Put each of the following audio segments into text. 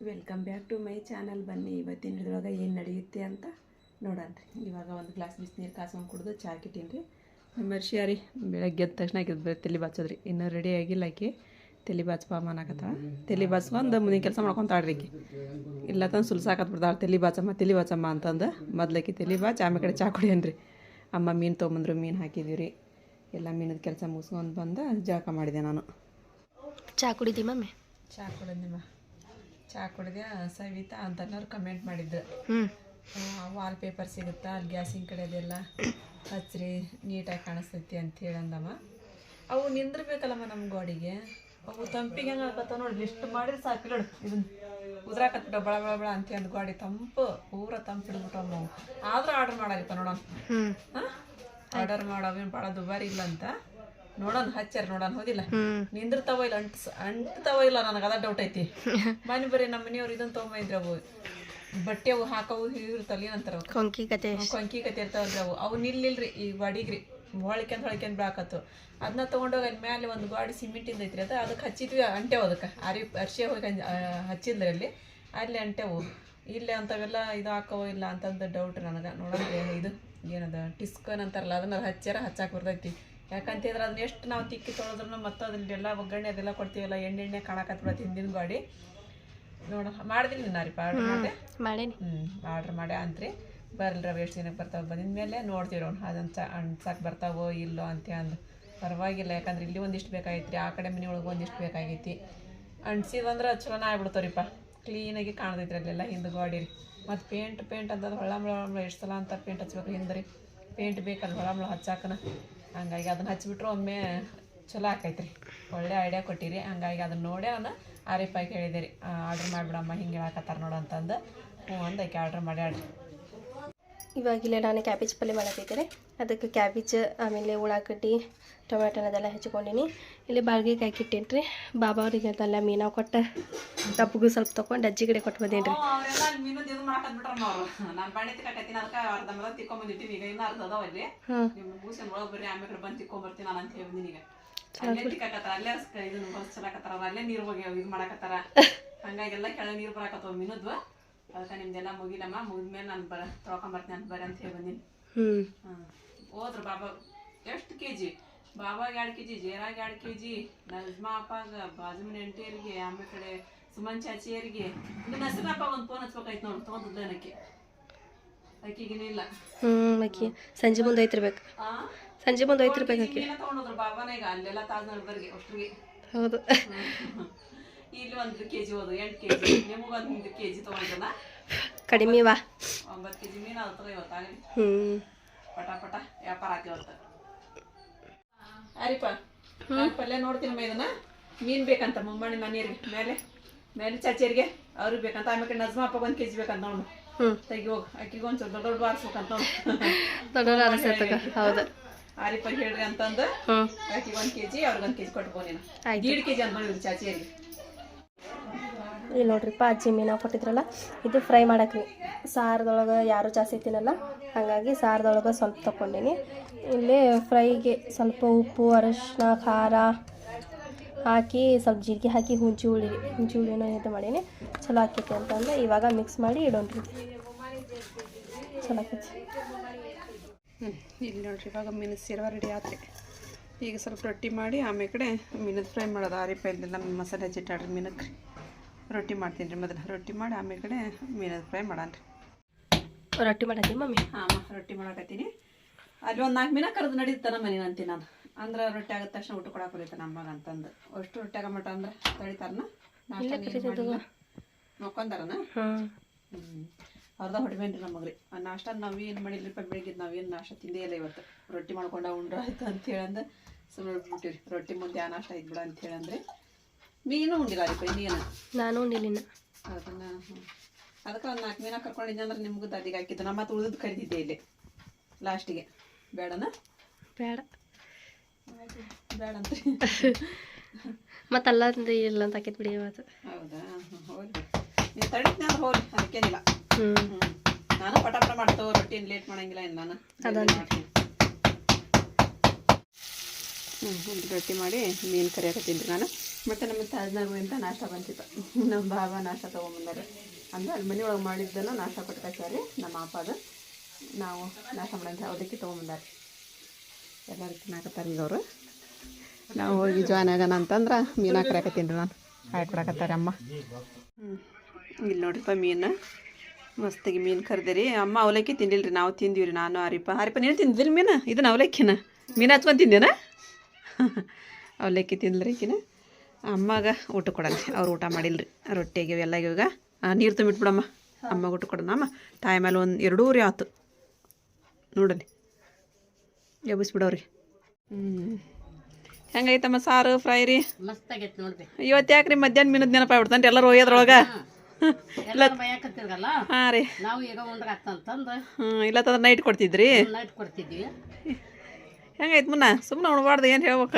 Welcome back to my channel ಬನ್ನಿ ಇವತ್ತಿನ ಇದ್ರೊಳಗ ಏನು ನಡೆಯುತ್ತೆ ಅಂತ ನೋಡೋಣ ರೀ. ಇವಾಗ ಒಂದು ಗ್ಲಾಸ್ ಬಿಸಿನೀರು ಕಾಸ್ಕೊಂಡು ಕುಡಿದು ಚಾ ಕಿಟ್ಟೀನಿ ರೀ. ನಮ್ಮ ಹರ್ಷಿಯ ರೀ ಬೆಳಗ್ಗೆ ಎದ್ದ ತಕ್ಷಣ ಆಕಿದ್ ಬರೀ ತಲೆ ಬಾಚೋದ್ರಿ ಇನ್ನೂ ರೆಡಿ ಆಗಿಲ್ಲ ಆಕಿ. ತಲೆ ಬಾಚಪ್ಪ ಅನ್ನಕತ್ತಾಳ ತಲೆ ಬಾಚ್ಕೊಂಡು ಮುಂದಿನ ಕೆಲಸ ಮಾಡ್ಕೊತಾಳ್ರಿ ಆಕಿ. ಇಲ್ಲ ತಂದು ಸುಲ್ಸಾಕತ್ ಬಿಡ್ತಾಳೆ. ತಲೆ ಬಾಚಮ್ಮ ತಲೆ ಬಾಚಮ್ಮ ಅಂತಂದು ಮೊದ್ಲಕ್ಕಿ ತಲೆ ಬಾಚ್ ಆಮೇಲೆ ಕಡೆ ಚಾ ಕುಡಿಯನ್ರಿ ಅಮ್ಮ ಮೀನು ತೊಗೊಂಬಂದ್ರು ಮೀನು ಹಾಕಿದೀವಿ ರೀ. ಎಲ್ಲ ಮೀನದ ಕೆಲಸ ಮುಗಿಸ್ಕೊಂಡು ಬಂದು ಜಳಕ ಮಾಡಿದೆ ನಾನು. ಚಾ ಕುಡಿದಿ ಮಮ್ಮಿ? ಚಾ ಕುಡಿದ್ನಿಮ್ಮ ಚಾ ಕುಡಿದ್ಯಾ ಸವಿತಾ ಅಂತನವ್ರು ಕಮೆಂಟ್ ಮಾಡಿದ್ರು. ವಾಲ್ ಪೇಪರ್ ಸಿಗುತ್ತಾ ಅಲ್ಲಿ ಗ್ಯಾಸಿನ ಕಡೆ ಅದೆಲ್ಲ ಹಚ್ಚ್ರಿ ನೀಟಾಗಿ ಕಾಣಿಸ್ತೈತಿ ಅಂತ ಹೇಳಂದಮ್ಮ ಅವು ನಿಂದಿರ್ಬೇಕಲ್ಲಮ್ಮ ನಮ್ಮ ಗೋಡಿಗೆ. ಅವು ತಂಪಿಗೆ ಹೆಂಗೆ ಆಗತ್ತ ನೋಡಿ ಲಿಸ್ಟ್ ಮಾಡಿ ಸಾಕು ನೋಡು ಇದನ್ನ ಉದ್ರಾಕತ್ಬಿಟ್ಟ ಬಳ ಬಳ ಬಳ ಅಂತ ಅಂದ್ ಗೋಡಿ ತಂಪು ಪೂರ ತಂಪು ಹಿಡ್ಬಿಟ್ಟಮ್ಮ ಅವು. ಆದ್ರೂ ಆರ್ಡರ್ ಮಾಡಲಿಪ್ಪ ನೋಡೋಣ. ಆರ್ಡರ್ ಮಾಡೋವೇನು ಭಾಳ ದುಬಾರಿ ಇಲ್ಲ ಅಂತ ನೋಡೋಣ ಹಚ್ಚಾರ ನೋಡೋಣ ಹೋದಿಲ್ಲ. ನಿಂದ್ರ ನಿಂದಿರ್ತಾವ ಇಲ್ಲ ಅಂಟ್ಸ್ ಅಂಟ್ತಾವ ಇಲ್ಲ ನನಗೆ ಅದ ಡೌಟ್ ಐತಿ. ಮನೆ ಬರೀ ನಮ್ಮ ಮನೆಯವ್ರು ಇದನ್ನ ತೊಗೊಂಬಂದ್ರೆ ಅವು. ಬಟ್ಟೆ ಅವು ಹಾಕವು ಇರ್ತಾವಲ್ಲ ಏನಂತಾರ ಕೊಂಕಿ ಕತೆ. ಕೊಂಕಿ ಕತೆ ಇರ್ತಾವಲ್ರಿ ಅವು. ಅವು ನಿಲ್ಲಿಲ್ರಿ ಈ ಬಾಡಿಗ್ರಿ. ಹೊಳಿಕೆಂತ ಹೊಳಿಕೆಂತ ಬಾಕತ್ತು ಅದನ್ನ ತೊಗೊಂಡೋಗಿ ಅಲ್ಲಿ ಮೇಲೆ ಒಂದು ಗಾಡಿ ಸಿಮೆಂಟಿಂದ ಐತ್ರಿ ಅದ. ಅದಕ್ಕೆ ಹಚ್ಚಿದ್ವಿ ಅಂಟೆವು ಅದಕ್ಕೆ. ಅರಿ ಅರ್ಶಿ ಹೋಗಿ ಹಚ್ಚಿದ್ರಿ ಅಲ್ಲಿ. ಅಲ್ಲಿ ಅಂಟೆವು ಇಲ್ಲೇ ಅಂಥವೆಲ್ಲ ಇದು ಹಾಕೋ ಇಲ್ಲ ಅಂತಂದು ಡೌಟ್ ನನಗೆ. ನೋಡಂದ್ರೆ ಇದು ಏನದ ಟಿಸ್ಕನ್ ಅಂತಾರಲ್ಲ ಅದನ್ನ ಹಚ್ಚಾರ ಹಚ್ಚಾಕ್ ಬರ್ತೈತಿ ಯಾಕಂತಂದ್ರೆ ಅದನ್ನ ಎಷ್ಟು ನಾವು ತಿಕ್ಕಿ ತೊಳೆದ್ರು ಮತ್ತು ಅದನ್ನೆಲ್ಲ ಒಗ್ಗರಣೆ ಅದೆಲ್ಲ ಕೊಡ್ತೀವಲ್ಲ ಎಣ್ಣೆ ಎಣ್ಣೆ ಕಾಣಕತ್ತೆ ಬಿಡತ್ತೆ ಹಿಂದಿನ ಗಾಡಿ. ನೋಡ ಮಾಡಿದಿಲ್ಲ ನಾ ರೀ ಆರ್ಡ್ರ್ ಮಾಡಿದೆ? ಮಾಡೇನಿ. ಹ್ಞೂ ಆರ್ಡ್ರ್ ಮಾಡಿ ಅಂತ್ರಿ. ಬರಲ್ರಿ ಅವು ಎಷ್ಟು ದಿನಕ್ಕೆ ಬರ್ತಾವೆ ಬಂದಿದ ಮೇಲೆ ನೋಡ್ತೀವಿ ಅವ್ನು ಅದನ್ನು ಚ ಅಣ್ಸಕ್ಕೆ ಬರ್ತಾವೋ ಇಲ್ಲೋ ಅಂತ ಅಂದು. ಪರವಾಗಿಲ್ಲ ಯಾಕಂದ್ರೆ ಇಲ್ಲಿ ಒಂದಿಷ್ಟು ಬೇಕಾಗಿತ್ತು ರೀ ಆ ಕಡೆ ಮನೆ ಒಳಗೆ ಒಂದಿಷ್ಟು ಬೇಕಾಗೈತಿ. ಅಂಟ್ಸಿದಂದ್ರೆ ಚಲೋನ ಆಗ್ಬಿಡ್ತಾವ್ರಿಪ್ಪ. ಕ್ಲೀನಾಗಿ ಕಾಣ್ತೈತ್ರಿ ಅಲ್ಲೆಲ್ಲ ಹಿಂದೆ ಗಾಡಿ ರೀ. ಮತ್ತು ಪೇಂಟ್ ಪೇಂಟ್ ಅಂತಂದ್ರೆ ಹೊಳಮಳ ಹೊಳಮಳ ಎಷ್ಟು ಸಲ ಅಂತ ಪೇಂಟ್ ಹಚ್ಬೇಕು ಹಿಂದೆ ರೀ ಪೇಂಟ್ ಬೇಕಲ್ಲ ಹೊಳಮಳ ಹಚ್ಚಾಕನ. ಹಂಗಾಗಿ ಅದನ್ನ ಹಚ್ಬಿಟ್ರೆ ಒಮ್ಮೆ ಚಲೋ ಆಕೈತ್ರಿ. ಒಳ್ಳೆ ಐಡಿಯಾ ಕೊಟ್ಟಿರಿ. ಹಂಗಾಗಿ ಅದನ್ನ ನೋಡಿ ನಾನು ಆರಿಫಾಗಿ ಹೇಳಿದೆ ರೀ ಆರ್ಡ್ರ್ ಮಾಡಿಬಿಡಮ್ಮ, ಹಿಂಗೆ ಹೇಳಕತ್ತಾರ ನೋಡು ಅಂತಂದು. ಹ್ಞೂ ಅಂದು ಆಕೆ ಆರ್ಡ್ರ್ ಮಾಡ್ಯಾಡ್ರಿ ಇವಾಗಿಲ್ಲ ನಾನು ಕ್ಯಾಬೇಜ್ ಪಲ್ಯ ಮಾಡಕೈತೆ ಅದಕ್ಕೆ ಕ್ಯಾಬೇಜ್ ಆಮೇಲೆ ಉಳ್ಳಾಗಡ್ಡಿ ಟೊಮೆಟೊ ಅದೆಲ್ಲ ಹೆಚ್ಕೊಂಡಿನಿ ಇಲ್ಲಿ ಬಾಳ್ಗೆ ಹಾಕಿಟ್ಟೇನಿ ರೀ ಬಾಬಾ ಅವ್ರಿಗೆ ಅದೆಲ್ಲ ಮೀನಾ ಕೊಟ್ಟು ಕಪ್ಪಗೂ ಸ್ವಲ್ಪ ತೊಗೊಂಡು ಅಜ್ಜಿ ಕಡೆ ಕೊಟ್ಟು ಬಂದೇನಿ ರೀ ಅವರೆಲ್ಲ ಮೀನು ಇದು ಮಾಡಕತ್ ಬಿಟ್ರಮ್ಮ ಅವರು. ನಾನು ಬಾಣಿ ತಿಕ್ಕಕತ್ತೀನಿ ಅದಕ್ಕೆ ಅರ್ಧ ಮದ ತಿಕ್ಕೊಂಬಂದಿಟ್ಟಿನಿ ಈಗ ಇನ್ನೂ ಅರ್ಧ ಅದಾವ ಅಲ್ಲಿ. ಹಾಂ ನಿಮ್ಮ ಮೂಸನ್ ಒಳಗೆ ಬರ್ರಿ ಆಮೇಲೆ ಬಂದು ತಿಕ್ಕೊಂಬರ್ತೀನಿ ಬರ್ತೀನಿ ಅಂತ ಹೇಳಿದ್ದೀನಿ ಈಗ. ಅಲ್ಲೇ ತಿಕ್ಕಾಕತ್ತಾರ ಅಲ್ಲೇ ಸ್- ಇದನ್ನ ಹೊಸ ಚಲಾಕತ್ತಾರ ಅವ್ರು ನೀರು ಹೋಗಿ ಇದು ಮಾಡಕತ್ತಾರ. ಹಂಗಾಗಿ ಎಲ್ಲ ಕೆಳಗೆ ನೀರು ಬರಾಕತ್ತವ ಮೀನದ್ವು ಅದಕ್ಕೆ ನಿಮ್ದೆಲ್ಲ ಮುಗಿಲಮ್ಮ? ಮುಗಿದ್ಮೇಲೆ ನಾನು ಬರ ತೊಳ್ಕೊಂಬರ್ತೀನಿ ಅಂತ ಬರ ಅಂತ ಹೇಳಿ ಬಂದೀನಿ. ಹ್ಮ್. ಹೋದ್ರು ಬಾಬಾ ಎಷ್ಟು ಕೆ ಜಿ ಬಾಬಾಗೆ ಎರಡು ಕೆ ಜಿ ಜೇರಾಗ ಎರಡು ಕೆ ಜಿ ನಜ್ಮಾ ಅಪ್ಪಾಗ ಬಾಜು ಮನೆ ಎಂಟಿಯರಿಗೆ ಆಮೇಲೆ ಕಡೆ ಸುಮನ್ ಚಾಚಿಯರಿಗೆ. ಇದು ನಸೀರಪ್ಪ ಒಂದು ಫೋನ್ ಹಚ್ಬೇಕಾಯ್ತು ನೋಡಿ ತೊಗೊಂಡಿದ್ದ ನನಗೆ ಅಕ್ಕಿಗಿನಿಲ್ಲ ಇಲ್ಲ. ಹ್ಞೂ ಅಕ್ಕಿ. ಸಂಜೆ ಮುಂದೆ ಐತಿರ್ಬೇಕು ಆ? ಸಂಜೆ ಮುಂದೆ ಐತಿರ್ಬೇಕು ಅಕ್ಕಿ. ಎಲ್ಲ ತೊಗೊಂಡೋದ್ರು ಬಾಬಾನ ಈಗ ಅಲ್ಲೆಲ್ಲ ತಾಜ್ನಗರದವ್ರಿಗೆ ಅಷ್ಟ್ರಿಗೆ. ಹೌದು. ಇಲ್ಲಿ ಒಂದು ಕೆ ಜಿ ಹೋದು ಎಂಟು ಕೆ ಜಿ ನಿಮಗೆ ಒಂದು ಕೆ ಜಿ ತೊಗೊಂಡ್ರಲ್ಲ ಕಡಿಮೆ ವಾ. ಒಂಬತ್ತು ಕೆ ಜಿ ಮೀನು ಅದು ತಗೋ ಇವತ್ತಾಗಲಿ. ಹ್ಞೂ ಪಟ ಪಟ. ವ್ಯಾಪಾರ ಆತಿ ಇವತ್ತು. ಅರಿಪ ಪಲ್ಯ ನೋಡ್ತೀನಿ ಇದನ್ನ. ಮೀನು ಬೇಕಂತ ಮುಮ್ಮಣ್ಣಿ ಮನೆಯವ್ರಿಗೆ. ಮೇಲೆ ಮೇಲೆ ಚಾಚಿಯರಿಗೆ ಅವ್ರಿಗೆ ಬೇಕಂತ. ಆಮೇಲೆ ನಜ್ಮಪ್ಪ ಒಂದು ಕೆಜಿ ಬೇಕಂತ ನೋಡು. ತೆಗಿ ಹೋಗಿ. ಅಕ್ಕಿಗೆ ಒಂದು ಸ್ವಲ್ಪ ದೊಡ್ಡ ದೊಡ್ಡ ಬಾರಿಸ್ಬೇಕಂತ ದೊಡ್ಡ ದೊಡ್ಡ ಹೌದು. ಆರಿಪ ಹೇಳ್ರಿ ಅಂತಂದು. ಅಕ್ಕಿಗೆ ಒಂದು ಕೆಜಿ ಅವ್ರಿಗೆ ಒಂದು ಕೆಜಿ ಕೊಟ್ಟು ನೀನು. ಆಯ್ತು. ಕೆ ಕೆಜಿ ಅಂತ ನೋಡಿ ಚಾಚಿಯರಿಗೆ ಇಲ್ಲಿ ನೋಡ್ರಿಪ್ಪ ಅಜ್ಜಿ ಮೀನು ಕೊಟ್ಟಿದ್ರಲ್ಲ, ಇದು ಫ್ರೈ ಮಾಡಕ್ಕೆ ರೀ. ಸಾರದೊಳಗೆ ಯಾರು ಜಾಸ್ತಿ ತಿನ್ನಲ್ಲ, ಹಾಗಾಗಿ ಸಾರದೊಳಗೆ ಸ್ವಲ್ಪ ತಗೊಂಡಿನಿ ಇಲ್ಲಿ ಫ್ರೈಗೆ ಸ್ವಲ್ಪ ಉಪ್ಪು, ಅರಶಿನ, ಖಾರ ಹಾಕಿ, ಸ್ವಲ್ಪ ಜೀರಿಗೆ ಹಾಕಿ ಹುಂಚಿ ಹುಳಿ ಹುಂಚಿ ಹುಳಿನ ಇದು ಮಾಡೀನಿ. ಚಲೋ ಆಕೈತಿ ಅಂತಂದ್ರೆ ಇವಾಗ ಮಿಕ್ಸ್ ಮಾಡಿ ಇಡೋಣ್ರಿ. ಚಲೋ ಆಕೈತಿ. ಹ್ಞೂ ಇಲ್ಲಿ ನೋಡ್ರಿ, ಇವಾಗ ಮೀನು ಸೇರುವ ರೆಡಿ ಆತ್ರಿ. ಈಗ ಸ್ವಲ್ಪ ರೊಟ್ಟಿ ಮಾಡಿ ಆಮೇಲೆ ಕಡೆ ಮೀನದ ಫ್ರೈ ಮಾಡೋದು. ಆರಿಪಾಯಿಂದ ನಮ್ಮ ಮಸಾಲೆ ಹಚ್ಚಿಟ್ಟಾಡ್ರಿ ಮೀನಕ್ಕೆ ರೊಟ್ಟಿ ಮಾಡ್ತೀನಿ ರೀ. ಮೊದಲು ರೊಟ್ಟಿ ಮಾಡಿ ಆಮೇಲೆ ಕಡೆ ಮೀನದ ಫ್ರೈ ಮಾಡೋಣ ರೀ. ರೊಟ್ಟಿ ಮಾಡತ್ತೀನಿ ಮಮ್ಮಿ? ಹಾಂ ರೊಟ್ಟಿ ಮಾಡಕತ್ತೀನಿ. ಅಲ್ಲಿ ಒಂದು ನಾಲ್ಕು ಮೀನ ಕರೆದು ನಡೀತಾನ ಮನೆ ಅಂತೀನಿ ನಾನು. ಅಂದ್ರೆ ರೊಟ್ಟಿ ಆಗಿದ ತಕ್ಷಣ ಊಟ ಕೊಡಕ್ಕೆ ಹೋಗಿತ್ತ ನಮ್ಮಗ ಅಂತಂದು. ಅಷ್ಟು ರೊಟ್ಟಿ ಆಗಮಟ ಅಂದ್ರೆ ತಳಿತಾರನ ಹಾಂ. ಹ್ಞೂ ಅರ್ಧ ಹೊಡಿಬೇನ್ರಿ ನಮ್ಮ ಮಗ್ರಿ. ಆ ನಾಷ್ಟ ನಾವು ಏನು ಮಾಡಿಲ್ರಿಪ್ಪ ಬೆಳಿಗ್ಗೆ ನಾವೇನು ನಾಷ್ಟ ತಿಂದೇ ಇಲ್ಲ ಇವತ್ತು. ರೊಟ್ಟಿ ಮಾಡ್ಕೊಂಡು ಉಂಡ್ರ ಆಯ್ತು ಅಂತ ಹೇಳಂದು ಸುಮ್ಮನೆ ಬಿಟ್ಟಿರಿ ರೊಟ್ಟಿ ಮುಂದೆ ಆ ನಾಷ್ಟ ಇದ್ಬಿಡ ಬಿಡ ಅಂತ ಹೇಳಂದ್ರೆ. ಮೀನು ಉಂಡಿಲ್ಲ ರೀ ಇನ್ನೇನು ನಾನು ಉಂಡಿಲ್ಲ ಅದನ್ನ. ಅದಕ್ಕೆ ಒಂದು ನಾಲ್ಕು ಮೀನ ಕರ್ಕೊಂಡಿದ್ದೆ ಅಂದ್ರೆ ನಿಮಗೂ ದಾದಿಗೆ ಹಾಕಿದ್ದು. ನಮ್ಮ ಮತ್ತೆ ಉಳಿದು ಕರಿದಿದ್ದೆ ಇಲ್ಲಿ ಲಾಸ್ಟಿಗೆ. ಬೇಡನ? ಬೇಡ. ಬೇಡ ಅಂತ. ಮತ್ತೆ ಅಲ್ಲ ಇಲ್ಲ ಅಂತ ಹಾಕಿದ್ ಬಿಡಿ ಇವತ್ತು. ಹೌದಾ? ಹೋಗಿ ನೀವು ತಡಿತೀನಿ ಅಂದ್ರೆ ಹೋಗ್ಲಿ ಅದಕ್ಕೇನಿಲ್ಲ. ಹ್ಞೂ ನಾನು ಪಟಾಪಟ ಪಟ ಮಾಡ್ತೇವೆ ರೊಟ್ಟಿ ಲೇಟ್ ಮಾಡಂಗಿಲ್ಲ ಏನು ನಾನು. ಅದನ್ನ. ಮಾಡ್ತೀನಿ? ಹ್ಞೂ ರೊಟ್ಟಿ ಮಾಡಿ ಮೀನು ಕರಿ ಹಾಕತ್ತೀನಿ ನಾನು. ಮತ್ತು ನಮ್ಮ ತಾಜ್ನಾಗು ಅಂತ ನಾಷ್ಟ ಬಂತಿತ್ತು. ನಮ್ಮ ಬಾಬಾ ನಾಷ್ಟ ತೊಗೊಂಬಂದಾರೆ ಅಂದರೆ ಅಲ್ಲಿ ಮನೆ ಒಳಗೆ ಮಾಡಿದ್ದನ್ನು ನಾಷ್ಟ ಕೊಟ್ಟು ಕಳ್ಸ್ಯಾರಿ ನಮ್ಮ ಅಪ್ಪದು. ನಾವು ನಾಷ್ಟ ಮಾಡಂತ ಅದಕ್ಕೆ ತೊಗೊಂಬಂದಾರೆ ಎಲ್ಲರೂ ತಿನ್ನಾಕತ್ತಾರೆ ಈಗ ಅವರು. ನಾವು ಹೋಗಿ ಜಾಯ್ನ್ ಆಗೋಣ ಅಂತಂದ್ರೆ ಮೀನು ಹಾಕರಾಕತ್ತೀನಿ ನಾನು. ಹಾಕೊಡಕತ್ತಾರೆ ಅಮ್ಮ. ಹ್ಞೂ ಇಲ್ಲಿ ನೋಡ್ರಿಪ್ಪ ಮೀನು. ಮಸ್ತಾಗಿ ಮೀನು ಕರ್ದಿರಿ. ಅಮ್ಮ ಅವಲಕ್ಕಿ ತಿಂದಿಲ್ಲ ರೀ ನಾವು ತಿಂದೀವಿ ರೀ ನಾನು ಹರಿಪ್ಪ ಹರಿಪ್ಪ ನೀನು ತಿಂದಿಲ್ಲ ಮೀನು? ಇದನ್ನ ಅವಲಕ್ಕಿನ? ಮೀನು ಹಚ್ಕೊಂಡು ತಿಂದೇನ? ಅವಲಕ್ಕಿ ತಿಂದ್ರಿ ಈಕಿನ. ಅಮ್ಮಗೆ ಊಟ ಕೊಡಲ್ಲ. ಅವ್ರು ಊಟ ಮಾಡಿಲ್ಲ ರೀ ರೊಟ್ಟಿಗೆ ಎಲ್ಲ ಇವಾಗ. ನೀರು ತುಂಬಿಟ್ಬಿಡಮ್ಮ. ಅಮ್ಮಗೆ ಊಟ ಕೊಡೋಣ ಅಮ್ಮ ಟೈಮ್ ಮೇಲೆ ಒಂದು ಎರಡೂರಿ ಆತು. ನೋಡಲಿ. ಎಬ್ಬಿಸ್ಬಿಡವ್ರಿ ಹ್ಞೂ ಹೆಂಗೈತಮ್ಮ ಸಾರು ಫ್ರೈ ರೀ? ಇವತ್ತು ಯಾಕ್ರಿ ಮಧ್ಯಾಹ್ನ ಮೀನದ ನೆನಪ ಆಗ್ಬಿಡ್ತಾನೆ ಎಲ್ಲರೂ ಒಯ್ಯೋದ್ರೊಳಗೆ? ಹಾಂ. ರೀ. ನಾವು ಈಗ ಉಂಡ್ರ ಇಲ್ಲ ತಂದ್ರೆ ನೈಟ್ ಕೊಡ್ತಿದ್ರಿ? ನೈಟ್ ಕೊಡ್ತಿದ್ವಿ. ಹೆಂಗೈತೆ ಮುನ್ನ? ಸುಮ್ಮನೆ ಉಣಬಾರ್ದು ಏನು ಹೇಳ್ಬೇಕ?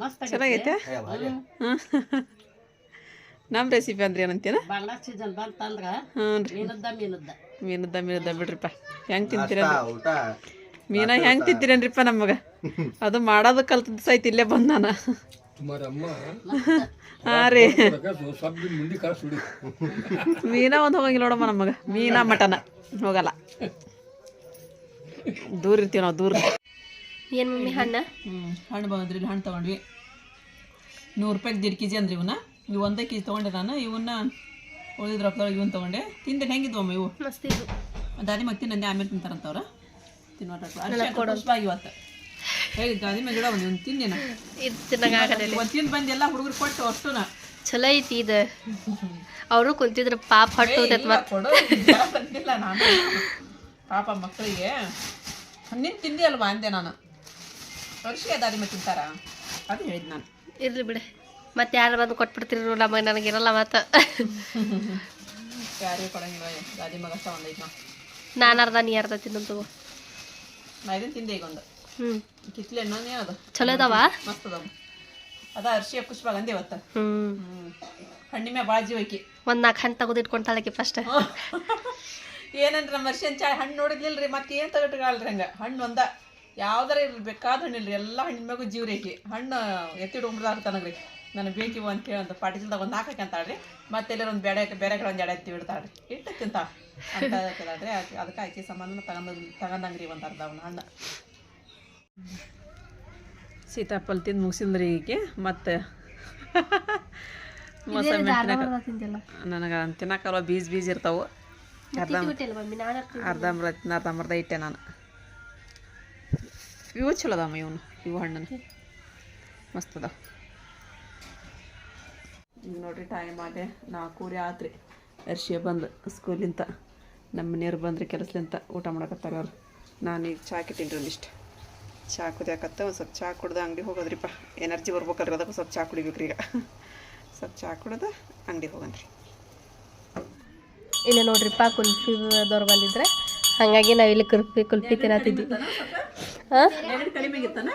ಮಸ್ತ್ ಚೆನ್ನಾಗೈತೆ ನಮ್ಮ ರೆಸಿಪಿ ಅಂದ್ರೆ ಏನಂತೀನ ಮೀನದ್ದ ಮೀನದ್ದ. ಮೀನದ ಮೀನದ ಬಿಡ್ರಿಪ್ಪ. ಹೆಂಗೆ ತಿಂತೀರ ಊಟ ಮೀನ ಹೆಂಗೆ ತಿಂತೀರೇನ್ರಿಪ್ಪ ನಮಗ? ಅದು ಮಾಡೋದು ಕಲ್ತದ್ದು ಸಹಿತ ಇಲ್ಲೇ ಬಂದ ನಾನು. ಹಾಂ ರೀ. ಮೀನ ಒಂದು ಹೋಗಂಗಿಲ್ಲ ನೋಡಮ್ಮ ನಮಗ. ಮೀನ ಮಟನ. ಹೋಗಲ್ಲ. ದೂರ ಇರ್ತೀವಿ ನಾವು ದೂರ. ಏನು ಮಮ್ಮಿ ಹಣ್ಣು? ಹ್ಞೂ ಹಣ್ಣು ಬಂದ್ರಿ ಹಣ್ಣು ತೊಗೊಂಡ್ವಿ. ನೂರು ರೂಪಾಯಿಗೆ ದೀಡ್ ಕೆ ಜಿ ಅಂದ್ರೆ ಇವನ್ನ ಇವು ಒಂದೇ ಕೆ ಜಿ ತೊಗೊಂಡೆ ನಾನು. ಇವನ್ನ ಉಳಿದ ರೊಕ್ಕದೊಳಗೆ ಇವನ್ನ ತೊಗೊಂಡೆ. ತಿಂದೆ ಹೆಂಗಿದ್ವಮ್ಮ ಇವು? ಮಸ್ತಿದ್ವು ದಾದಿ ಮಗ ತಿನ್ನಂದೆ ಆಮೇಲೆ ತಿಂತಾರಂತವ್ರ? ತಿನ್ನೋಟ ಖುಷಿಯಾಗಿ ಇವತ್ತು. ಹೇಳಿ ದಾದಿ ಮೇಲೆ ಗಿಡ ಬಂದು ತಿಂದೇನ ಇದು ತಿನ್ನಗಾಗಲ್ಲ ಒಂದು ತಿಂದು ಬಂದು ಎಲ್ಲ ಹುಡುಗರು ಕೊಟ್ಟು ಅಷ್ಟುನ. ಚಲೋ ಐತಿ ಇದು. ಅವರು ಕುಂತಿದ್ರು ಪಾಪ ಹೊಟ್ಟು ಬಂದಿಲ್ಲ ನಾನು. ಪಾಪ ಮಕ್ಕಳಿಗೆ ನಿನ್ ತಿಂದಿ ಅಲ್ವಾ ಅಂದೆ ನಾನು. ವರ್ಷಿಗೆ ದಾದಿ ಮತ್ತೆ ತಿಂತಾರ? ಅದು ಹೇಳಿದ್ ನಾನು. ಇರ್ಲಿ ಬಿಡಿ. ಮತ್ತೆ ಯಾರು ಬಂದು ಕೊಟ್ಬಿಡ್ತೀರಿ ನಮಗೆ ನನಗಿರಲ್ಲ ಮತ್ತು ಯಾರಿಗೂ ಕೊಡಂಗಿಲ್ಲ ದಾದಿ ಮಗ ಅಷ್ಟ ಒಂದೈದು ನಾವು ನಾನು ಅರ್ಧ ನೀ ಅರ್ಧ ತಿನ್ನಂತು ನಾ ಇದನ್ನ ತಿಂದೆ ಈಗ ಒಂದು ಹ್ಞೂ ಕಿತ್ಲೆ ಹಣ್ಣು ಏನದು ಚಲೋ ಅದಾವ ಮಸ್ತ್ ಅದಾವ. ಅದ ಅರ್ಶಿಯ ಪುಷ್ಪ ಅಂದೆ ಇವತ್ತು ಹ್ಞೂ ಹಣ್ಣಿಮೆ ಭಾಳ ಜೀವಕಿ ಒಂದು ನಾಲ್ಕು ಹಣ್ಣು ತೆಗೆದು ಇಟ್ಕೊಂತಾಳಕ್ಕೆ ಫಸ್ಟ್ ಏನಂದ್ರೆ ನಮ್ಮ ವರ್ಷನ್ ಚಾಯ್ ಹಣ್ಣು ನೋಡಿದ್ಲಿಲ್ರಿ ಮತ್ತೆ ಏನು ತಗೊಂಡ್ರಿ ಹಂಗೆ? ಹಣ್ಣು ಒಂದ. ಯಾವ್ದಾರ ಇರ್ಲಿ ಬೇಕಾದ ಹಣ್ಣಿಲ್ರಿ ಎಲ್ಲ ಹಣ್ಣಿನ ಮ್ಯಾಗೂ ಜೀವ ರೇಖಿ ಹಣ್ಣು ಎತ್ತಿಡ್ಕೊಂಡ್ಬಿಡ್ದಾರ ತನಗ್ರಿ ನನಗೆ ಬೇಕಿವು ಅಂತ ಹೇಳಿ ಅಂತ ಪಾಟಿಲ್ದಾಗ ಒಂದು ಹಾಕಕ್ಕೆ ಅಂತಾಳ್ರಿ ಮತ್ತೆ ಎಲ್ಲರೂ ಒಂದು ಬೇರೆ ಬೇರೆ ಕಡೆ ಒಂದು ಜಡ ಎತ್ತಿ ಬಿಡ್ತಾಳ್ರಿ ಇಟ್ಟು ತಿಂತ ಅಂತ ಹೇಳ್ತಾಳ್ರಿ ಆಕೆ ಅದಕ್ಕೆ ಆಕಿ ಸಂಬಂಧ ತಗೊಂಡ್ ತಗೊಂಡಂಗ್ರಿ ಒಂದು ಅರ್ಧ ಅವ್ನ ಹಣ್ಣು. ಸೀತಾಫಲ ತಿಂದು ಮುಗಿಸಿಲ್ರಿ ಈಕೆ. ಮತ್ತೆ ನನಗೆ ತಿನ್ನಕ್ಕಲ್ವ ಬೀಜ ಬೀಜ ಇರ್ತಾವು. ಅರ್ಧಂಬರ್ಧ ಇಟ್ಟೆ ನಾನು. ಇವು ಚಲೋ ಅದಾವ ಇವನು ಇವು ಹಣ್ಣು ಮಸ್ತ್ ಅದಾವ ಈಗ ನೋಡ್ರಿ ಟೈಮ್ ಆಗಿ ನಾಲ್ಕೂರಿ ಆತ್ರಿ. ಅರ್ಶಿಯ ಬಂದು ಸ್ಕೂಲಿಂದ ನಮ್ಮ ಮನೆಯವ್ರು ಬಂದ್ರೆ ಕೆಲಸಲಿಂತ ಊಟ ಮಾಡಕತ್ತಾರ ಅವ್ರು. ನಾನು ಈಗ ಚಾ ಕಿಟ್ಟೀನಿ ರೀ ಒಂದಿಷ್ಟು. ಚಾ ಕುದಿಯಾಕತ್ತ ಒಂದು ಸ್ವಲ್ಪ ಚಾ ಕುಡ್ದು ಅಂಗಡಿ ಹೋಗೋದ್ರಿಪ್ಪ. ಎನರ್ಜಿ ಬರ್ಬೇಕಲ್ರಿ ಅದಕ್ಕೆ ಸ್ವಲ್ಪ ಚಾ ಕುಡಿಬೇಕ್ರಿ ಈಗ. ಸ್ವಲ್ಪ ಚಾ ಕುಡ್ದು ಅಂಗಡಿ ಹೋಗನ್ರಿ ಇಲ್ಲ ನೋಡ್ರಿಪ್ಪ ಕುಲ್ಫಿದವ್ರು ಬಂದಿದ್ರೆ. ಹಾಗಾಗಿ ನಾವಿಲ್ಲಿ ಇಲ್ಲಿ ಕುಲ್ಫಿ ಕುಲ್ಫಿ ತಿನ್ನತ್ತಿದ್ವಿ. ಹಾಂ? ಕಡಿಮೆ ಆಗಿತ್ತಾನ?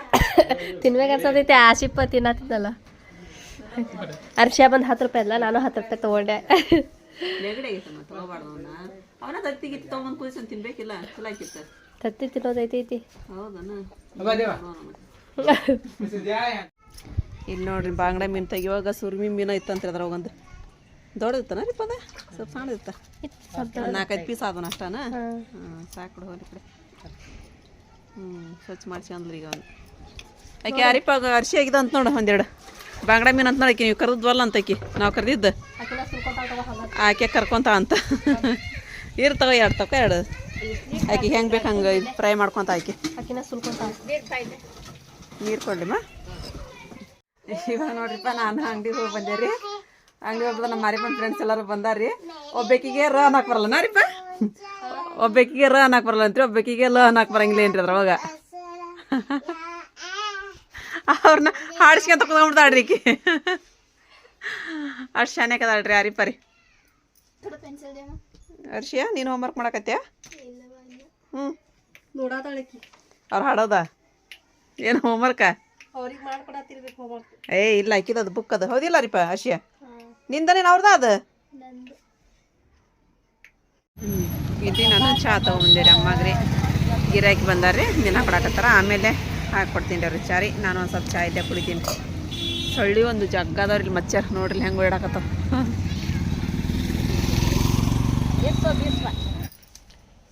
ತಿನ್ಬೇಕು ಅನ್ಸತೈತಿ ಆಶಿಪ್ಪ ತಿನ್ನತ್ತಿದ್ದಲ್ಲ. ಅರ್ಶಿಯ ಬಂದು ಹತ್ತು ರೂಪಾಯಿ ಅಲ್ಲ ನಾನು ಹತ್ತು ರೂಪಾಯಿ ತಗೊಂಡೆ. ತತ್ತಿ ತಿನ್ನೋದೈತೈತಿ. ಹೌದನ? ಇಲ್ಲಿ ನೋಡ್ರಿ ಬಾಂಗ್ಡೆ ಮೀನು ತೆಗಿಯುವಾಗ ಸುರ್ಮಿ ಮೀನು ಇತ್ತಂತ್ರಿ ಅಂತ ಒಂದು ದೊಡ್ಡದಿತ್ತನ ರೀ ಪದ? ಸ್ವಲ್ಪ ಸಣ್ಣದಿತ್ತ? ನಾಲ್ಕೈದು ಪೀಸ್ ಆದನ ಅಷ್ಟನ? ಸಾಕು ಹೋಗ್ಲಿ ಕಡೆ. ಹ್ಞೂ ಸ್ವಚ್ಛ ಮಾಡಿಸಿ ಅಂದ್ರೆ ಈಗ ಒಂದು ಆಕೆ ಯಾರಿಪ್ಪ ಅರ್ಶಿ ಆಗಿದೆ ಅಂತ ನೋಡು ಒಂದೆರಡು. ಬಾಂಗ್ಡಾ ಮೀನು ಅಂತ ನೋಡಕ್ಕೆ ನೀವು ಕರೆದ್ವಲ್ಲ ಅಂತ ಆಕಿ. ನಾವು ಕರೆದಿದ್ದು. ಆಕೆ ಕರ್ಕೊಂತ ಅಂತ. ಇರ್ತಾವ ಎರಡು ತಕ ಎರಡು. ಆಕೆ ಹೆಂಗೆ ಬೇಕು ಹಂಗೆ ಫ್ರೈ ಮಾಡ್ಕೊತ ಆಕೆ. ನೀರು ಕೊಡ್ಲಿಮ್ಮ ಇವಾಗ ನೋಡ್ರಿಪ್ಪ ನಾನು ಅಂಗಡಿಗೆ ಹೋಗಿ ಬಂದೆ ರೀ ಅಂಗಡಿ ಹೋಗ್ಬದ ನಮ್ಮ ಮಾರಿಪನ್ ಫ್ರೆಂಡ್ಸ್ ಎಲ್ಲರೂ ಬಂದಾರ್ರಿ ಒಬ್ಬಾಕಿಗೆ ರ ಹಾಕ್ ಬರಲ್ಲ. ನಾರಿಪ್ಪ. ಒಬ್ಬಾಕಿಗೆ ರ ಅನ್ನಕ್ಕೆ ಬರಲ್ಲ ಅಂತ್ರಿ ಒಬ್ಬಾಕಿಗೆ ಲ ಅನ್ನಕ್ ಬರಂಗಿಲ್ಲ ಏನ್ರಿ ಅದ್ರವಾಗ ಅವ್ರನ್ನ ಹಾಡಿಸ್ಕೊಂತ ಕುತ್ಕೊಂಡ್ಬಿಡ್ತಾಳ್ರಿ ಈಕಿ. ಅಷ್ಟು ಶಾನ್ಯಾಕ ಅದಾಳ್ರಿ ಯಾರಿ ಪರಿ. ಹರ್ಷಿಯಾ ನೀನು ಹೋಮ್ವರ್ಕ್ ಮಾಡಕತ್ತೀಯ? ಹ್ಞೂ ಅವ್ರು ಹಾಡೋದ? ಏನು ಹೋಮ್ವರ್ಕ್ ಏ ಇಲ್ಲ ಆಕಿದ ಅದು ಬುಕ್ ಅದು. ಹೌದಿಲ್ಲ ರೀಪ ಹರ್ಷಿಯ? ನಿಂದನೇನು ಅವ್ರದ ಅದು? ಇದು ನಾನು ಚಾ ತೊಗೊಂಡಿರಿ ಅಮ್ಮಗ್ರಿ ಅಮ್ಮಾಗ್ರಿ. ಗಿರಾಕಿ ಬಂದಾರ್ರಿ ದಿನ ಕೊಡಕತ್ತಾರ. ಆಮೇಲೆ ಹಾಕ್ಕೊಡ್ತೀನಿ ರೀ ಚಾರಿ. ನಾನು ಒಂದು ಸ್ವಲ್ಪ ಚಾಯ್ ಇದ್ದೆ ಕುಡಿತೀನಿ. ಸೊಳ್ಳಿ ಒಂದು ಜಗ್ಗದವ್ರಿ ಇಲ್ಲಿ ಮಚ್ಚರ್. ನೋಡ್ರಿ ಹೆಂಗೆ ಓಡಾಕತ್ತ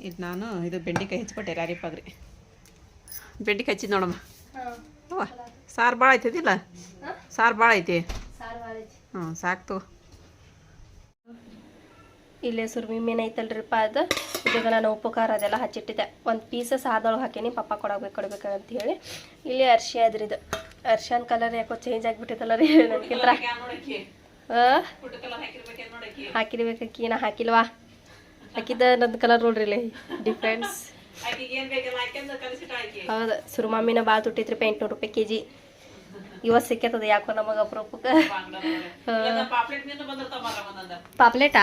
ಇದು ನಾನು ಇದು ಬೆಂಡೆಕಾಯಿ ಹೆಚ್ಚಿಬಿಟ್ಟೆ ರಾರಿಪಾಗ್ರಿ ಬೆಂಡೆಕಾಯಿ ಹಚ್ಚಿದ್ ನೋಡಮ್ಮ. ಸಾರು ಭಾಳ ಐತದಿಲ್ಲ ಸಾರು ಭಾಳ ಐತಿ? ಹ್ಞೂ ಸಾಕ್ತು ಇಲ್ಲೇ ಸುರ್ಮಿ ಮೀನು ಐತಲ್ರಿಪ್ಪ ಅದು. ಇದು ನಾನು ಉಪ್ಪು ಖಾರ ಅದೆಲ್ಲ ಹಚ್ಚಿಟ್ಟಿದ್ದೆ. ಒಂದು ಪೀಸ ಸಾದೊಳಗೆ ಹಾಕೀನಿ. ಪಪ್ಪ ಕೊಡಬೇಕು ಕೊಡ್ಬೇಕಂತ ಹೇಳಿ. ಇಲ್ಲಿ ಅರ್ಶಿ ಅದ್ರಿ ಇದು. ಅರ್ಶಿಯನ್ ಕಲರ್ ಯಾಕೋ ಚೇಂಜ್ ಆಗಿಬಿಟ್ಟಿತ್ತಲ್ಲ ರೀ. ನನಗಿಂತ ಹಾಕಿರ್ಬೇಕಿ ನಾ ಹಾಕಿಲ್ವಾ? ಹಾಕಿದ್ದ ನಂದು ಕಲರ್ ನೋಡ್ರಿ ಇಲ್ಲಿ. ಡಿಫ್ರೆನ್ಸ್ ಹೌದು. ಸುರ್ಮಾ ಮೀನು ಭಾಳ ತುಟ್ಟಿತ್ರಿ ಎಂಟ್ನೂರು ರೂಪಾಯಿ ಕೆ ಜಿ ಇವತ್ತು ಸಿಕ್ಕತ್ತದ ಯಾಕೋ ನಮಗೆ ಅಪರೂಪಕ್ಕೆ? ಪಾಪ್ಲೆಟ್?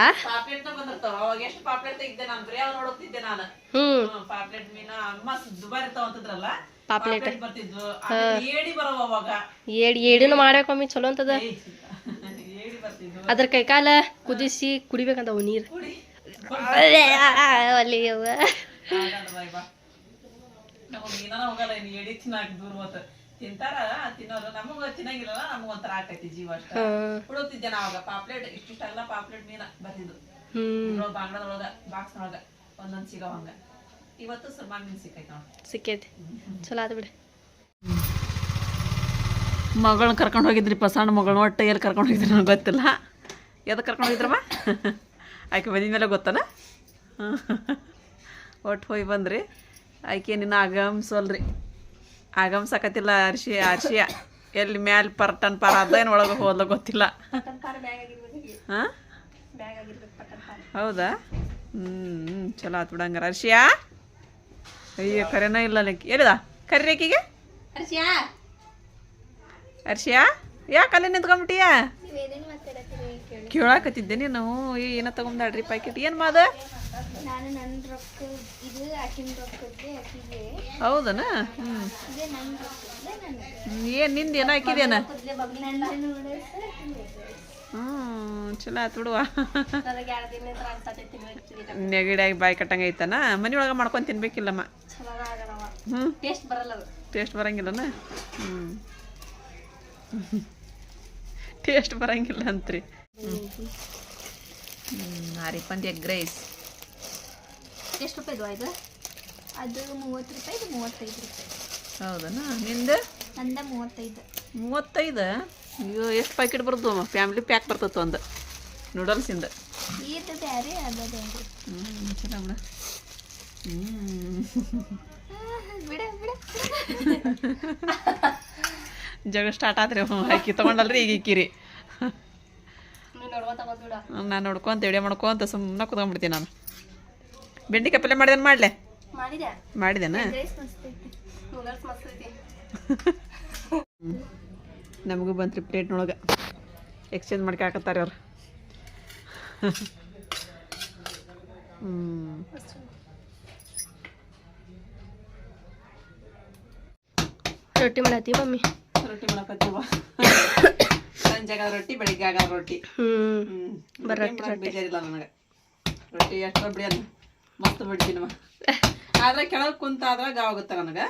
ಪಾಪ್ಲೆಟಾ ಅವ್ ಏಡಿ ಏಡಿನೂ ಮಾಡ್ಬೇಕಮ್ಮಿ ಚಲೋ ಅಂತದ? ಅದ್ರ ಕೈಕಾಲ ಕುದಿಸಿ ಕುಡಿಬೇಕಂದವು ನೀರು. ಅಲ್ಲಿ ಅವ್ವ. ಆಗಲ್ಲ ತಿನ್ನೋದು. ನಮಗ್ ತಿಂತಾರ ತಿನ್ನೋರು ತಿನ್ನಂಗಿಲ್ಲ ನಮಗ ಒಂಥರ ಆಕೈತಿ ಜೀವ ಅಷ್ಟ. ಹುಡುಕ್ತಿದ್ದೆ ಪಾಪ್ಲೇಟ್ ಅವಾಗ ಪಾಪ್ಲೆಟ್ ಇಷ್ಟಿಷ್ಟೆಲ್ಲ ಪಾಪ್ಲೆಟ್ ಮೀನ ಬರ್ತಿದ್ರು ಬಾಂಗ್ಲಾದೊಳಗ ಬಾಕ್ಸ್ ಒಳಗ ಒಂದೊಂದ್ ಸಿಗವಂಗ. ಇವತ್ತು ಸುರ್ಮಾನ್ ಮೀನ್ ಸಿಕ್ಕೈತಿ ನೋಡ್. ಸಿಕ್ಕೈತಿ. ಚಲೋ ಆದ ಬಿಡಿ. ಮಗಳನ್ನ ಕರ್ಕೊಂಡು ಹೋಗಿದ್ರಿ ಸಣ್ಣ ಮಗಳನ್ನ ಒಟ್ಟು ಎಲ್ಲಿ ಕರ್ಕೊಂಡು ಹೋಗಿದ್ರಿ ನನಗೆ ಗೊತ್ತಿಲ್ಲ. ಎದಕ್ಕೆ ಕರ್ಕೊಂಡು ಹೋಗಿದ್ರಮ್ಮ? ಆಯ್ಕೆ ಬಂದಿದ ಮೇಲೆ ಗೊತ್ತಲ್ಲ ಒಟ್ಟು ಹೋಗಿ ಬಂದ್ರಿ. ಆಯ್ಕೆ ನಿನ್ನ ಆಗಮ್ಸಲ್ರಿ. ಆಗಮ್ಸಕತ್ತಿಲ್ಲ ಅರ್ಶಿ ಅರ್ಶಿ ಎಲ್ಲಿ ಮ್ಯಾಲೆ ಪರ್ಟನ್ ಪರ ಅದ ಅದೇನು ಒಳಗೆ ಹೋದ್ಲ ಗೊತ್ತಿಲ್ಲ. ಹಾಂ? ಹೌದಾ? ಹ್ಞೂ ಚಲೋ ಆತು ಬಿಡಂಗಾರ. ಅರ್ಶಿಯಾ? ಅಯ್ಯೋ ಕರೆನ ಇಲ್ಲ ಲೆಕ್ಕ ಎಲ್ಲಿದ? ಕರಿ ಆಕಿಗೆ? ಅರ್ಶಿಯಾ? ಯಾಕೆ ಅಲ್ಲಿ ನಿಂತ್ಕೊಂಬಿಟ್ಟಿಯ ಕೇಳಾಕತ್ತಿದ್ದೆ ನೀನು ಏನ ತಗೊಂಡಾಡ್ರಿ ಪ್ಯಾಕೆಟ್ ಏನು ಮಾದ? ನಾನು ನನ್ನ ರೊಕ್ಕ ಇದು ಆಕಿನ ರೊಕ್ಕದ್ದೆ ಆಕಿಗೆ. ಹೌದನ? ಏನು ನಿಂದು ಏನೋ ಹಾಕಿದೇನ ಹ್ಞೂ ಚಲೋ ಆಯ್ತು ಬಿಡುವ. ನೆಗಡಿಯಾಗಿ ಬಾಯಿ ಕಟ್ಟಂಗ ಐತನ? ಮನೆ ಒಳಗೆ ಮಾಡ್ಕೊಂಡು ತಿನ್ಬೇಕಿಲ್ಲಮ್ಮ. ಹ್ಞೂ ಟೇಸ್ಟ್ ಬರಲ್ಲ ಟೇಸ್ಟ್ ಬರಂಗಿಲ್ಲನ? ಹ್ಞೂ ಟೇಸ್ಟ್ ಬರಂಗಿಲ್ಲ ಅಂತ್ರಿ ಹ್ಞೂ ಆರಿಪಂದ್ ಎಗ್ ರೈಸ್ ಎಷ್ಟು ರೂಪಾಯಿದು ಇದು ಅದು ಮೂವತ್ತು ರೂಪಾಯಿ ಇದು ಮೂವತ್ತೈದು ರೂಪಾಯಿ. ಹೌದನ? ನಿಂದು? ನಂದ ಮೂವತ್ತೈದು. ಮೂವತ್ತೈದು? ಅಯ್ಯೋ ಎಷ್ಟು ಪ್ಯಾಕೆಟ್ ಬರ್ತದೆ ಫ್ಯಾಮಿಲಿ ಪ್ಯಾಕ್ ಬರ್ತೈತೆ ಒಂದು ನೂಡಲ್ಸಿಂದ ಇದು. ಬೇರೆ ಅದೇ ಹ್ಞೂ ಬಿಡ. ಜಗ ಸ್ಟಾರ್ಟ್ ಆತ್ರಿ ಹಾಕಿ ತಗೊಂಡಲ್ರಿ ಈಗ ಇಕ್ಕಿರಿ ನೀನು ನೋಡ್ಕೊತ ವಿಡಿಯೋ ಮಾಡ್ಕೊಂತ ಸುಮ್ಮನೆ ಕುತ್ಕೊಂಡ್ಬಿಡ್ತೀನಿ ನಾನು. ಬೆಂಡಿಕಾಯಿ ಪಲ್ಯ ಮಾಡಿದೇನು ಮಾಡಲೆ? ಮಾಡಿದೆ. ಮಾಡಿದೇನ? ನಮಗೂ ಬಂತ್ರಿ ಪ್ಲೇಟ್ನೊಳಗೆ ಎಕ್ಸ್ಚೇಂಜ್ ಮಾಡ್ಕೊಳಕತ್ತಾರೆ ಅವ್ರು. ಹ್ಞೂ ರೊಟ್ಟಿ ಮಾಡತ್ತೀವಿ ಮಮ್ಮಿ? ರೊಟ್ಟಿ ಮಾಡಕತ್ತೀವ? ಸಂಜೆಗ ರೊಟ್ಟಿ ಬೆಳಿಗ್ಗೆ ಆಗ ರೊಟ್ಟಿ ಹ್ಮ್ ಬೇಜಾರಿಲ್ಲ ನನಗೆ. ರೊಟ್ಟಿ ಎಷ್ಟೋ ಬಿಡಿಯಲ್ಲ ಮಸ್ತ್ ಬಿಡ್ತೀನವ ಆದ್ರೆ ಕೆಳಗ್ ಕುಂತ ಆದ್ರೆ ಗಾವ್ ಆಗುತ್ತೆ ನನಗೆ?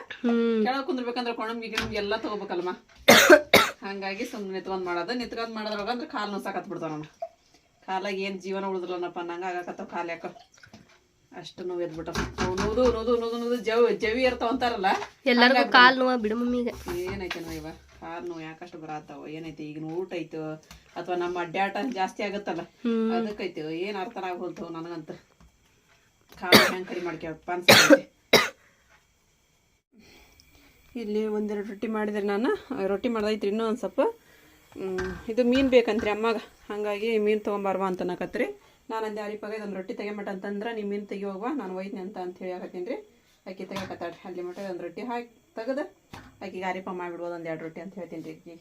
ಕೆಳಗ್ ಕುಂದ್ರಬೇಕಂದ್ರೆ ಕೊಣಂಬಿ ಗಿಣಂಬಿ ಎಲ್ಲ ತಗೋಬೇಕಲ್ಮ ಹಂಗಾಗಿ ಸುಮ್ಮನೆ ನಿತ್ಕೊಂಡ್ ಮಾಡೋದು. ನಿತ್ಕೊಂಡ್ ಮಾಡೋದ್ರೊಳಗ ಅಂದ್ರೆ ಕಾಲ್ ನೋಸಾಕತ್ ಬಿಡ್ತಾವ ನಾನು. ಕಾಲಾಗ ಏನ್ ಜೀವನ ಉಳಿದ್ರಲ್ಲನಪ್ಪ ನಂಗ ಆಗಾಕತ್ತಾವ ಕಾಲ್ ಯಾಕ. ಅಷ್ಟು ನೋವು ಎದ್ಬಿಟ್ಟು ಅವು ನೋದು ನೋದು ನೋದು ನೋದು ಜವ್ ಜವಿ ಇರ್ತಾವ ಅಂತಾರಲ್ಲ? ಎಲ್ಲರಿಗೂ ಕಾಲ್ ನೋವ ಬಿಡು ಏನೈತಿ ಏನೈತೆ ನೋ ಇವ? ಕಾಲು ನೋವು ಯಾಕಷ್ಟು ಬರತ್ತಾವ ಏನೈತಿ? ಈಗ ಊಟ ಐತು? ಅಥವಾ ನಮ್ಮ ಅಡ್ಡಾಟ ಜಾಸ್ತಿ ಆಗುತ್ತಲ್ಲ? ಅದಕ್ಕೈತಿ. ಏನ್ ಅರ್ಥ ಆಗೋಲ್ತವ ನನಗಂತ? ಕಾಲು ಹೆಂಗೆ ಕಡಿಮೆ ಮಾಡ್ಕೊಳಪ್ಪ ಅನ್ಸತ್ತೆ ಇಲ್ಲಿ ಒಂದೆರಡು ರೊಟ್ಟಿ ಮಾಡಿದ್ರೆ ನಾನು. ರೊಟ್ಟಿ ಮಾಡ್ದೈತ್ರಿ ಇನ್ನೂ ಒಂದು ಸ್ವಲ್ಪ. ಇದು ಮೀನು ಬೇಕಂತ್ರಿ ಅಮ್ಮಗೆ. ಹಾಗಾಗಿ ಮೀನು ತೊಗೊಂಬಾರ್ವ ಅಂತ ಅನ್ನಕತ್ರಿ. ನಾನು ಅಂದೆ ಅರಿಪಾಗ ಇದೊಂದು ರೊಟ್ಟಿ ತೆಗೆಮಟ ಅಂತಂದ್ರೆ ನೀವು ಮೀನು ತೆಗಿಯೋಗ ನಾನು ಒಯ್ತೀನಿ ಅಂತ ಅಂತ ಹೇಳಿ ಹಾಕತ್ತೀನಿ ರೀ. ಅಕ್ಕಿ ತೆಗೆಕತ್ತಾಡ್ರಿ ಅಲ್ಲಿ ಮಟ್ಟ ಒಂದು ರೊಟ್ಟಿ ಹಾಕಿ ತೆಗೆದು ಆಕೆಗೆ ಗಾರಿಪ ಮಾಡಿಬಿಡ್ಬೋದು, ಒಂದು ಎರಡು ರೊಟ್ಟಿ ಅಂತ ಹೇಳ್ತೀನಿ ರೀ ಈಗ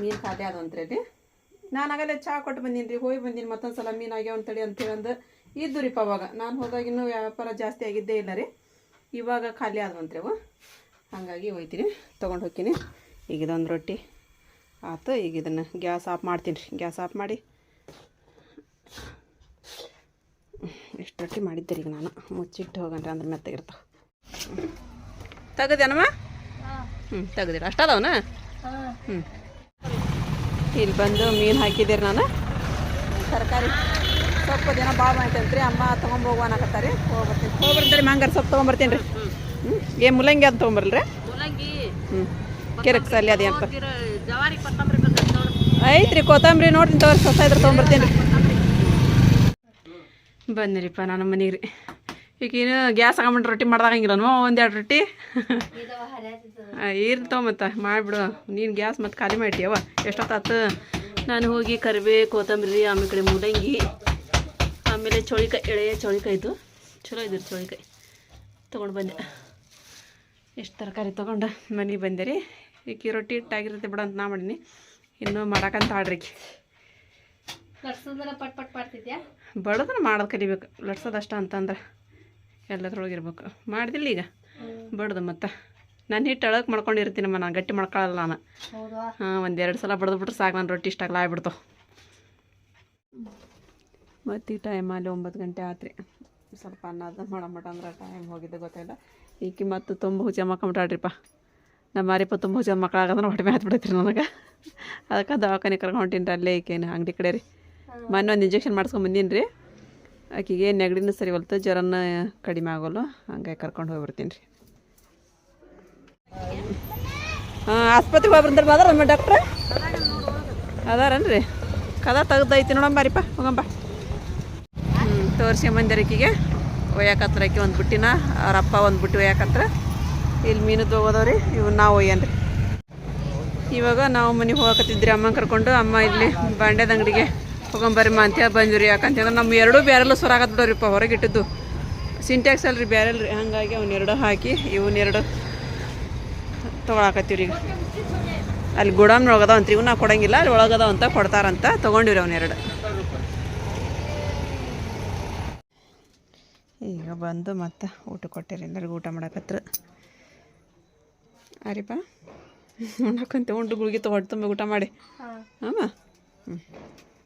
ಮೀನು ಖಾಲಿ ಅಂತ ರೀ ನಾನು ಆಗಲೇ ಚಹಾ ಕೊಟ್ಟು ಬಂದೀನಿ ರೀ ಹೋಗಿ ಬಂದೀನಿ ಮತ್ತೊಂದು ಸಲ ಮೀನು ಆಗ್ಯಾವ ಅಂತೇಳಿ ಅಂತೇಳಿ ಅಂದು ಇದ್ದು ರೀ ಅವಾಗ. ನಾನು ಹೋದಾಗಿನ್ನೂ ವ್ಯಾಪಾರ ಜಾಸ್ತಿ ಆಗಿದ್ದೇ ಇಲ್ಲ ರೀ. ಇವಾಗ ಖಾಲಿ ಆದವಂತ್ರಿ ಅವು. ಹಾಗಾಗಿ ಹೋಯ್ತೀನಿ ತೊಗೊಂಡು ಹೋಗ್ತೀನಿ. ಈಗ ಇದೊಂದು ರೊಟ್ಟಿ ಆತು, ಈಗ ಇದನ್ನು ಗ್ಯಾಸ್ ಆಫ್ ಮಾಡ್ತೀನಿ ರೀ. ಗ್ಯಾಸ್ ಆಫ್ ಮಾಡಿ ಎಷ್ಟು ರೊಟ್ಟಿ ಮಾಡಿದ್ದೆ ಈಗ ನಾನು. ಮುಚ್ಚಿಟ್ಟು ಹೋಗನ್ರಿ ಅಂದ್ರೆ ಮೆತ್ತಗಿರ್ತಾವೆ. ತೆಗದೇನಮ್ಮ ಹ್ಞೂ ತೆಗ್ದಿರ. ಅಷ್ಟದವನ? ಅದಾವನ ಹ್ಞೂ ಇಲ್ಲಿ ಬಂದು ಮೀನು ಹಾಕಿದ್ದೀರಿ ನಾನು. ತರಕಾರಿ. ಸೊಪ್ಪು ದಿನ ಭಾಳ ಮಾಡ್ತೇನೆ ಅಮ್ಮ ತೊಗೊಂಬೋಗುವ ಅನ್ನಕತ್ತಾರೆ. ಹೋಗ್ಬರ್ತೀನಿ. ಹೋಗ್ಬರ್ತೀನಿ ಮಂಗಾರ ಸೊಪ್ಪು ತೊಗೊಂಬರ್ತೀನಿ ರೀ. ಹ್ಞೂ ಏನು ಮುಲಂಗಿ ಅದು ತೊಗೊಂಬರಲ್ರಿ? ಮೂಲಂಗಿ. ಹ್ಞೂ ಕಿರಕ್ ಸಲ್ಲಿ ಅದೇ ಅಂತ. ಐತ್ರಿ ಕೊತ್ತಂಬರಿ ನೋಡ್ತೀನಿ ತಗೋರಿ ಹೊಸ ಇದ್ರೆ ತೊಗೊಂಬರ್ತೀನಿ ರೀ. ಬಂದಿರಿಪ್ಪ ನಾನು ಮನೆಗೆ ರೀ. ಈಗ ಏನು ಗ್ಯಾಸ್ ಹಾಕೊಂಬಿಟ್ಟು ರೊಟ್ಟಿ ಮಾಡ್ದಾಗಂಗಿಲ್ಲನೋ ಒಂದೆರಡು ರೊಟ್ಟಿ. ಇರ್ತಾವ ಮತ್ತೆ ಮಾಡಿಬಿಡು. ನೀನು ಗ್ಯಾಸ್ ಮತ್ತು ಖಾಲಿ ಮಾಡ್ತೀಯವ ಎಷ್ಟೊತ್ತಾತು? ನಾನು ಹೋಗಿ ಕರಿಬೇ ಕೊತ್ತಂಬರಿ ಆಮೇಲೆ ಕಡೆ ಮೂಲಂಗಿ ಆಮೇಲೆ ಚೋಳಿಕಾಯಿ ಎಳೆಯ ಚೌಳಿಕಾಯಿ ಇದು ಚಲೋ ಇದ್ರಿ ಚೋಳಿಕಾಯಿ. ತೊಗೊಂಡು ಬಂದೆ. ಎಷ್ಟು ತರಕಾರಿ ತೊಗೊಂಡು ಮನೆಗೆ ಬಂದೆ ರೀ. ಈಕೆ ರೊಟ್ಟಿ ಇಟ್ಟಾಗಿರುತ್ತೆ ಬಿಡು ಅಂತ ನಾ ಮಾಡೀನಿ. ಇನ್ನೂ ಮಾಡಕ್ಕಂತ ಆಡ್ರಿ ಲಟ್ಸೋದ್ರ ಪಟ್ ಪಟ್ ಮಾಡ್ತಿದ್ಯಾ? ಬಡದ್ರೆ ಮಾಡೋದು ಕಲಿಬೇಕು. ಲಟ್ಸೋದಷ್ಟ ಅಂತಂದ್ರೆ. ಎಲ್ಲದ್ರೊಳಗೆ ಇರ್ಬೇಕು ಮಾಡ್ದಿಲ್ಲ ಈಗ. ಬಡ್ದು ಮತ್ತೆ. ನಾನು ಹಿಟ್ಟು ಅಳಕ್ಕೆ ಮಾಡ್ಕೊಂಡಿರ್ತೀನಮ್ಮ ನಾನು ಗಟ್ಟಿ ಮಾಡ್ಕೊಳ್ಳಲ್ಲ ನಾನು. ಹಾಂ ಒಂದೆರಡು ಸಲ ಬಡ್ದು ಬಿಟ್ರೆ ಸಾಕು ನಾನು ರೊಟ್ಟಿ ಇಷ್ಟಾಗಲ್ಲ ಆಗ್ಬಿಡ್ತಾವೆ ಮತ್ತು ಈ ಟೈಮ್ ಅಲ್ಲಿ ಒಂಬತ್ತು ಗಂಟೆ ಆತ್ರಿ. ಸ್ವಲ್ಪ ಅನ್ನದ ಮಾಡಮಟ ಅಂದ್ರೆ ಟೈಮ್ ಹೋಗಿದ್ದೆ ಗೊತ್ತಿಲ್ಲ ಈಕಿ ಮತ್ತು ತುಂಬ ಹುಚ್ಚ ಮಕ್ಕಂಬಿಟ್ಟಾಡ್ರಿಪ್ಪ ನಮ್ಮ ಮಾರಿಪ್ಪ ತುಂಬ ಹುಚ್ಚ ಮಕ್ಕಳಾಗಂದ್ರೆ ಹೊಟ್ಟೆ ಮ್ಯಾತ್ ಬಿಡೈತ್ರಿ ನನಗೆ. ಅದಕ್ಕೆ ದವಾಖಾನೆ ಕರ್ಕೊಂಡು ಹೊಂಟೀನಿ ಅಲ್ಲೇ ಈಕೇನು ಅಂಗಡಿ ಕಡೆ ರೀ. ಮೊನ್ನೆ ಒಂದು ಇಂಜೆಕ್ಷನ್ ಮಾಡ್ಸ್ಕೊಂಡ್ ಬಂದೀನಿ ರೀ ಆಕಿಗೆ ನೆಗಡಿನೂ ಸರಿ ಹೊಲ್ತು ಜ್ವರನ ಕಡಿಮೆ ಆಗೋಲ್ಲ, ಹಂಗಾಗಿ ಕರ್ಕೊಂಡು ಹೋಗ್ಬಿಡ್ತೀನಿ ರೀ. ಹಾಂ, ಆಸ್ಪತ್ರೆಗೆ ಹೋಗ್ಬಂದ್ರೆ ಅದಾರ ನಮ್ಮ ಡಾಕ್ಟ್ರ? ಅದಾರನ್ರಿ? ಕದ ತೆಗ್ದೈತಿ ನೋಡಮ್ಮ ಬಾರಿಪ್ಪ ಹೋಗಂಬ ಹ್ಞೂ ಒಯ್ಯಾಕತ್ರ ಆಕಿ ಒಂದು ಬುಟ್ಟಿನ, ಅವ್ರ ಅಪ್ಪ ಒಂದು ಬುಟ್ಟಿ ಒಯ್ಯಾಕತ್ರ. ಇಲ್ಲಿ ಮೀನು ತೊಗೋದವ್ರಿ ಇವು ನಾವು ಒಯ್ಯನ್ರಿ. ಇವಾಗ ನಾವು ಮನೆಗೆ ಹೋಗಕತ್ತಿದ್ರಿ ಅಮ್ಮ ಕರ್ಕೊಂಡು. ಅಮ್ಮ ಇಲ್ಲಿ ಬಾಂಡ್ಯದ ಅಂಗಡಿಗೆ. ಹೋಗಂಬರಿಮ್ಮ ಅಂತೇಳಿ ಬಂದ್ರಿ ಯಾಕಂತಂದ್ರೆ ನಮ್ಮ ಎರಡೂ ಬ್ಯಾರೆಲ್ಲ ಸುರಾಗತ್ ಬಿಡೋರಿಪ್ಪ ಹೊರಗೆ ಇಟ್ಟಿದ್ದು. ಸಿಂಟ್ಯಾಕ್ಸ್ ಅಲ್ರಿ ಬ್ಯಾರೆಲ್ ರೀ. ಹಾಗಾಗಿ ಅವನ್ನೆರಡು ಹಾಕಿ ಇವನ್ನೆರಡು ತೊಗೊಳಕತ್ತೀವ್ರಿ. ಈಗ ಅಲ್ಲಿ ಗೋಡಾಮ್ನೊಳಗೆ ಅದಾವಂತ್ರಿ ಇವು ನಾವು ಕೊಡಂಗಿಲ್ಲ ಅಲ್ಲಿ ಒಳಗದ ಅಂತ ಕೊಡ್ತಾರಂತ ತೊಗೊಂಡಿವ್ರಿ ಅವನ್ನೆರಡು ಈಗ ಬಂದು ಮತ್ತೆ ಊಟ ಕೊಟ್ಟಿರಿ ಎಲ್ಲರಿಗೂ ಊಟ ಮಾಡಕತ್ರ. ಅರಿಪ ಉಣ್ಣಕ್ಕಂತ ಉಂಡು ಗುಳಿಗೆ ತೊಗೊಂಡು ತುಂಬ ಊಟ ಮಾಡಿ. ಹಾಂ. ಹ್ಞೂ